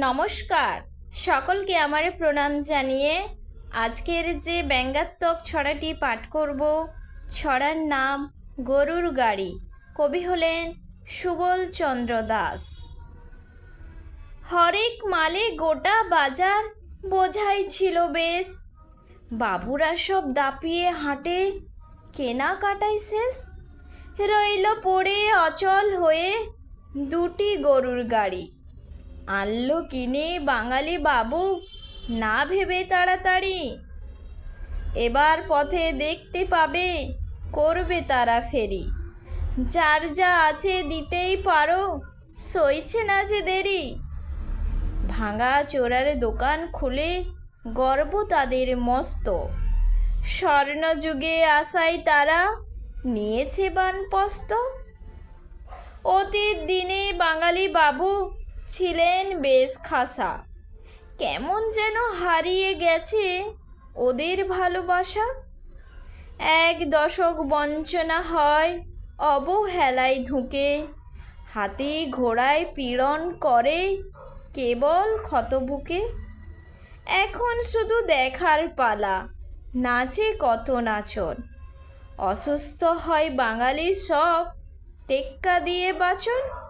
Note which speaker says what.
Speaker 1: নমস্কার। সকলকে আমার প্রণাম জানিয়ে আজকের যে ব্যঙ্গাত্মক ছড়াটি পাঠ করব, ছড়ার নাম গরুর গাড়ি। কবি হলেন সুবল চন্দ্র দাস। হরেক মালে গোটা বাজার বোঝাই ছিল বেশ। বাবুরা সব দাপিয়ে হাঁটে কেনাকাটাই শেষ। রইল পড়ে অচল হয়ে দুটি গরুর গাড়ি। আনলো কিনে বাঙালি বাবু? না ভেবে তাড়াতাড়ি। এবার পথে দেখতে পাবে, করবে তারা ফেরি। যার যা আছে দিতেই পারো, সইছে না যে দেরি। ভাঙা চোরার দোকান খুলে গর্ব তাদের মস্ত। স্বর্ণযুগে আসায় তারা নিয়েছে বানপস্ত। অতীত দিনে বাঙালি বাবু ছিলেন বেশ খাসা। কেমন যেন হারিয়ে গেছে ওদের ভালোবাসা। এক দশক বঞ্চনা হয় অবহেলায় ধুকে হাতি ঘোড়ায় পীড়ন করে কেবল ক্ষতবুকে এখন শুধু দেখার পালা, নাচে কত নাচন। অসুস্থ হয় বাঙালির সব, টেক্কা দিয়ে বাচন।